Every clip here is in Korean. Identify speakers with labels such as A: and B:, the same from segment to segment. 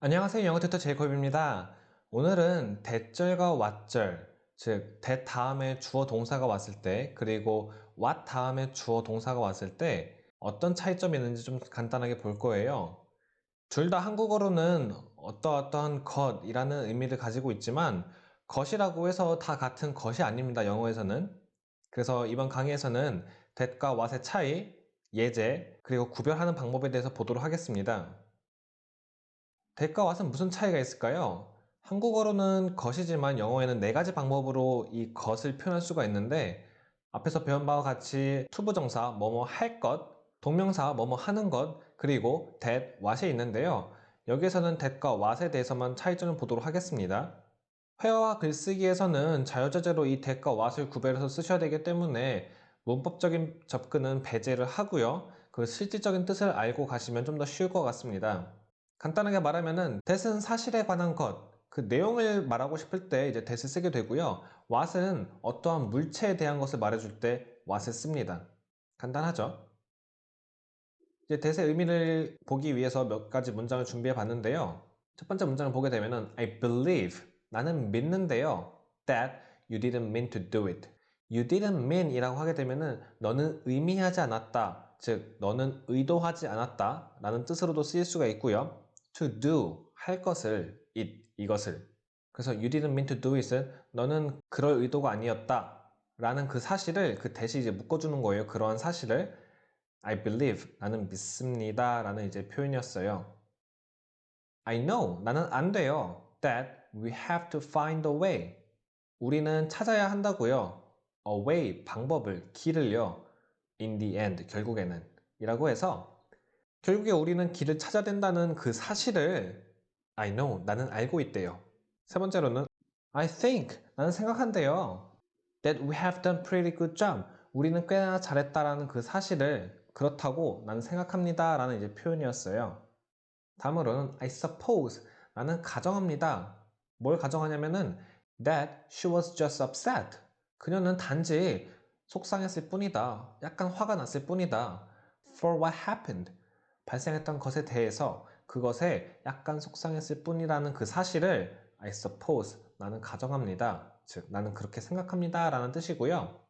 A: 안녕하세요. 영어 튜터 제이콥입니다. 오늘은 대절과 왓절, 즉, that 다음에 주어 동사가 왔을 때, 그리고 what 다음에 주어 동사가 왔을 때 어떤 차이점이 있는지 좀 간단하게 볼 거예요. 둘 다 한국어로는 어떠어떠한 것이라는 의미를 가지고 있지만 것이라고 해서 다 같은 것이 아닙니다. 영어에서는. 그래서 이번 강의에서는 that과 what의 차이, 예제, 그리고 구별하는 방법에 대해서 보도록 하겠습니다. That과 what은 무슨 차이가 있을까요? 한국어로는 것이지만 영어에는 네 가지 방법으로 이 것을 표현할 수가 있는데 앞에서 배운 바와 같이 투부정사 뭐뭐 할 것, 동명사 뭐뭐 하는 것, 그리고 that, what이 있는데요. 여기에서는 that과 what에 대해서만 차이점을 보도록 하겠습니다. 회화와 글쓰기에서는 자유자재로 이 that과 what을 구별해서 쓰셔야 되기 때문에 문법적인 접근은 배제를 하고요. 그 실질적인 뜻을 알고 가시면 좀 더 쉬울 것 같습니다. 간단하게 말하면은 that은 사실에 관한 것, 그 내용을 말하고 싶을 때 이제 that을 쓰게 되고요. what은 어떠한 물체에 대한 것을 말해줄 때 what을 씁니다. 간단하죠? 이제 that의 의미를 보기 위해서 몇 가지 문장을 준비해 봤는데요. 첫 번째 문장을 보게 되면은 I believe 나는 믿는데요. that you didn't mean to do it. you didn't mean 이라고 하게 되면은 너는 의미하지 않았다. 즉 너는 의도하지 않았다 라는 뜻으로도 쓰일 수가 있고요. To do 할 것을 it 이것을 그래서 you didn't mean to do it은 너는 그럴 의도가 아니었다 라는 그 사실을 그 대시 이제 묶어주는 거예요. 그러한 사실을 I believe 나는 믿습니다 라는 이제 표현이었어요. I know 나는 안 돼요. that we have to find a way 우리는 찾아야 한다고요. a way 방법을 길을요. in the end 결국에는 이라고 해서 결국에 우리는 길을 찾아야 된다는 그 사실을 I know 나는 알고 있대요. 세 번째로는 I think 나는 생각한대요. that we have done pretty good job 우리는 꽤나 잘했다라는 그 사실을 그렇다고 나는 생각합니다 라는 이제 표현이었어요. 다음으로는 I suppose 나는 가정합니다. 뭘 가정하냐면은 that she was just upset 그녀는 단지 속상했을 뿐이다. 약간 화가 났을 뿐이다. for what happened 발생했던 것에 대해서 그것에 약간 속상했을 뿐이라는 그 사실을 I suppose 나는 가정합니다. 즉 나는 그렇게 생각합니다 라는 뜻이고요.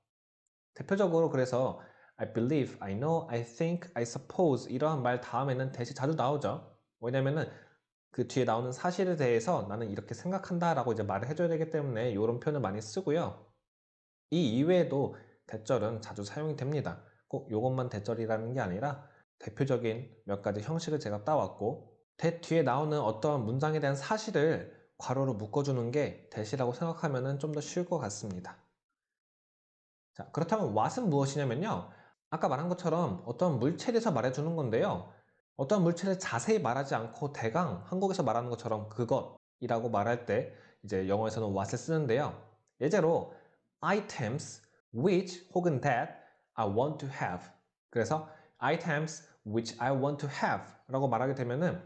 A: 대표적으로 그래서 I believe, I know, I think, I suppose 이러한 말 다음에는 대시 자주 나오죠. 왜냐면은 그 뒤에 나오는 사실에 대해서 나는 이렇게 생각한다 라고 이제 말을 해줘야 되기 때문에 이런 표현을 많이 쓰고요. 이 이외에도 대절은 자주 사용이 됩니다. 꼭 이것만 대절이라는 게 아니라 대표적인 몇 가지 형식을 제가 따왔고 대 뒤에 나오는 어떠한 문장에 대한 사실을 괄호로 묶어주는 게 대시라고 생각하면 좀 더 쉬울 것 같습니다. 자, 그렇다면 what은 무엇이냐면요. 아까 말한 것처럼 어떤 물체에 대해서 말해주는 건데요. 어떤 물체를 자세히 말하지 않고 대강 한국에서 말하는 것처럼 그것이라고 말할 때 이제 영어에서는 what을 쓰는데요. 예제로 items which 혹은 that I want to have 그래서 items which I want to have 라고 말하게 되면은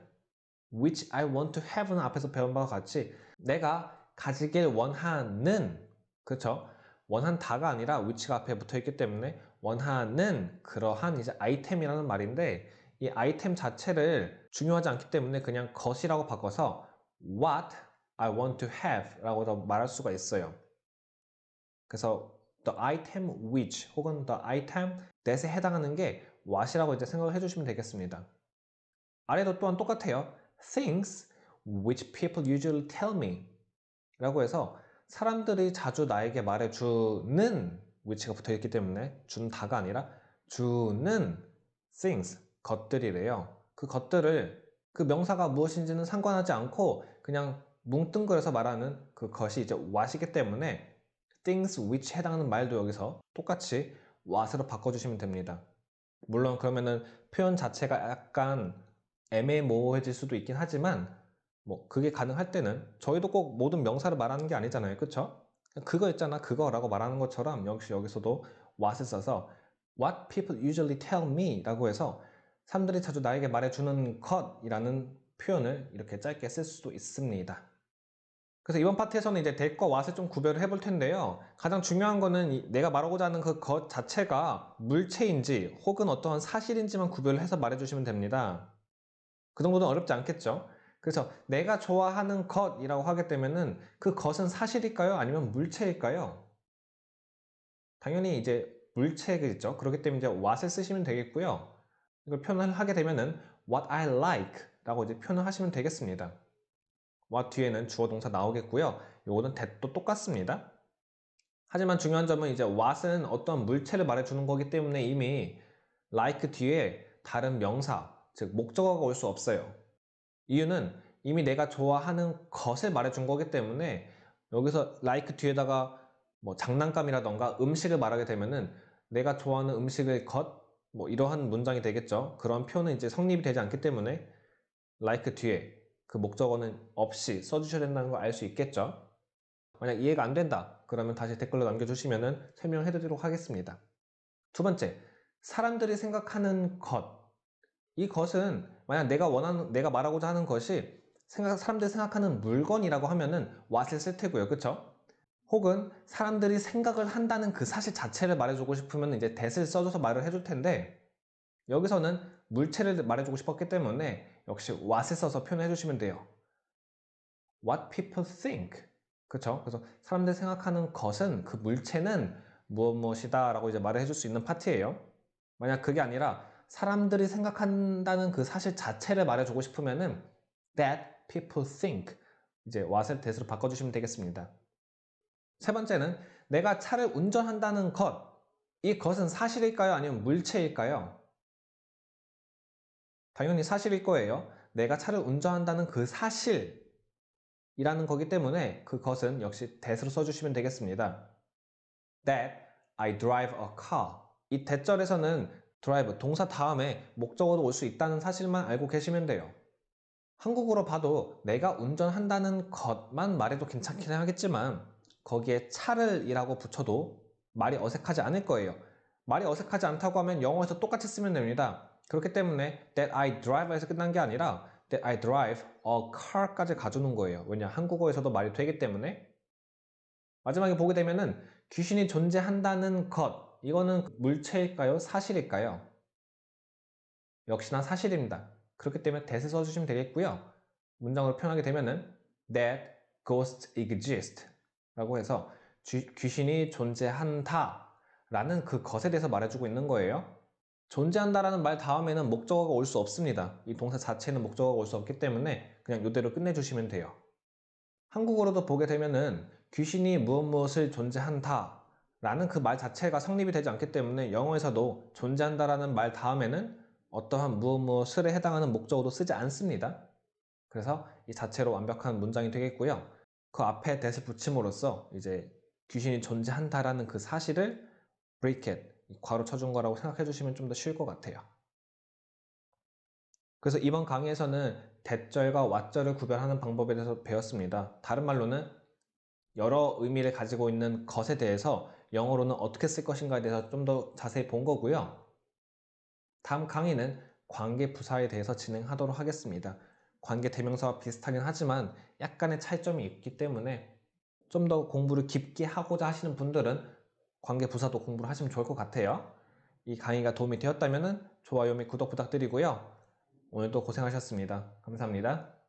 A: which I want to have는 앞에서 배운 바와 같이 내가 가지길 원하는 그렇죠? 원한 다가 아니라 which가 앞에 붙어 있기 때문에 원하는 그러한 이제 아이템이라는 말인데 이 아이템 자체를 중요하지 않기 때문에 그냥 것이라고 바꿔서 what I want to have 라고 말할 수가 있어요. 그래서 the item which 혹은 the item that에 해당하는 게 what이라고 이제 생각을 해주시면 되겠습니다. 아래도 또한 똑같아요. things which people usually tell me 라고 해서 사람들이 자주 나에게 말해주는 which가 붙어 있기 때문에 준다가 아니라 주는 things 것들이래요. 그 것들을 그 명사가 무엇인지는 상관하지 않고 그냥 뭉뚱그려서 말하는 그 것이 이제 what이기 때문에 things which 해당하는 말도 여기서 똑같이 what으로 바꿔주시면 됩니다. 물론 그러면은 표현 자체가 약간 애매모호해질 수도 있긴 하지만 뭐 그게 가능할 때는 저희도 꼭 모든 명사를 말하는 게 아니잖아요. 그쵸? 그거 있잖아 그거라고 말하는 것처럼 역시 여기서도 what을 써서 what people usually tell me 라고 해서 사람들이 자주 나에게 말해주는 것이라는 표현을 이렇게 짧게 쓸 수도 있습니다. 그래서 이번 파트에서는 이제 that과 what을 좀 구별을 해볼 텐데요. 가장 중요한 거는 내가 말하고자 하는 그 것 자체가 물체인지 혹은 어떠한 사실인지만 구별을 해서 말해주시면 됩니다. 그 정도는 어렵지 않겠죠? 그래서 내가 좋아하는 것이라고 하게 되면은 그 것은 사실일까요? 아니면 물체일까요? 당연히 이제 물체겠죠. 그렇기 때문에 이제 what을 쓰시면 되겠고요. 이걸 표현을 하게 되면은 what I like 라고 이제 표현을 하시면 되겠습니다. What 뒤에는 주어 동사 나오겠고요. 요거는 that도 똑같습니다. 하지만 중요한 점은 이제 what은 어떤 물체를 말해주는 거기 때문에 이미 like 뒤에 다른 명사, 즉 목적어가 올 수 없어요. 이유는 이미 내가 좋아하는 것을 말해준 거기 때문에 여기서 like 뒤에다가 뭐 장난감이라던가 음식을 말하게 되면은 내가 좋아하는 음식을 것, 뭐 이러한 문장이 되겠죠. 그런 표현은 이제 성립이 되지 않기 때문에 like 뒤에 그 목적어는 없이 써주셔야 된다는 걸 알 수 있겠죠. 만약 이해가 안 된다. 그러면 다시 댓글로 남겨주시면 설명해 드리도록 하겠습니다. 두 번째, 사람들이 생각하는 것. 이 것은 만약 내가 원하는, 내가 말하고자 하는 것이 생각, 사람들이 생각하는 물건이라고 하면은 what을 쓸 테고요. 그쵸? 혹은 사람들이 생각을 한다는 그 사실 자체를 말해주고 싶으면 이제 that을 써줘서 말을 해줄 텐데 여기서는 물체를 말해주고 싶었기 때문에 역시 what을 써서 표현해 주시면 돼요. What people think. 그쵸? 그래서 사람들이 생각하는 것은 그 물체는 무엇 무엇이다 라고 이제 말을 해줄 수 있는 파트예요. 만약 그게 아니라 사람들이 생각한다는 그 사실 자체를 말해주고 싶으면은 that people think 이제 what을 that으로 바꿔주시면 되겠습니다. 세 번째는 내가 차를 운전한다는 것. 이 것은 사실일까요? 아니면 물체일까요? 당연히 사실일 거예요. 내가 차를 운전한다는 그 사실이라는 거기 때문에 그것은 역시 that으로 써주시면 되겠습니다. That I drive a car. 이 that절에서는 drive, 동사 다음에 목적어도 올 수 있다는 사실만 알고 계시면 돼요. 한국어로 봐도 내가 운전한다는 것만 말해도 괜찮긴 하겠지만 거기에 차를 이라고 붙여도 말이 어색하지 않을 거예요. 말이 어색하지 않다고 하면 영어에서 똑같이 쓰면 됩니다. 그렇기 때문에 that I drive에서 끝난 게 아니라 that I drive a car까지 가주는 거예요. 왜냐 한국어에서도 말이 되기 때문에 마지막에 보게 되면은 귀신이 존재한다는 것 이거는 물체일까요? 사실일까요? 역시나 사실입니다. 그렇기 때문에 that을 써주시면 되겠고요. 문장으로 표현하게 되면은 that ghosts exist 라고 해서 쥐, 귀신이 존재한다 라는 그 것에 대해서 말해주고 있는 거예요. 존재한다라는 말 다음에는 목적어가 올 수 없습니다. 이 동사 자체는 목적어가 올 수 없기 때문에 그냥 이대로 끝내주시면 돼요. 한국어로도 보게 되면은 귀신이 무엇 무엇을 존재한다 라는 그 말 자체가 성립이 되지 않기 때문에 영어에서도 존재한다라는 말 다음에는 어떠한 무엇 무엇을에 해당하는 목적어도 쓰지 않습니다. 그래서 이 자체로 완벽한 문장이 되겠고요. 그 앞에 that을 붙임으로써 이제 귀신이 존재한다라는 그 사실을 bracket, 괄호 쳐준 거라고 생각해 주시면 좀 더 쉬울 것 같아요. 그래서 이번 강의에서는 that절과 what절을 구별하는 방법에 대해서 배웠습니다. 다른 말로는 여러 의미를 가지고 있는 것에 대해서 영어로는 어떻게 쓸 것인가에 대해서 좀 더 자세히 본 거고요. 다음 강의는 관계 부사에 대해서 진행하도록 하겠습니다. 관계 대명사와 비슷하긴 하지만 약간의 차이점이 있기 때문에 좀 더 공부를 깊게 하고자 하시는 분들은 관계 부사도 공부를 하시면 좋을 것 같아요. 이 강의가 도움이 되었다면 좋아요 및 구독 부탁드리고요. 오늘도 고생하셨습니다. 감사합니다.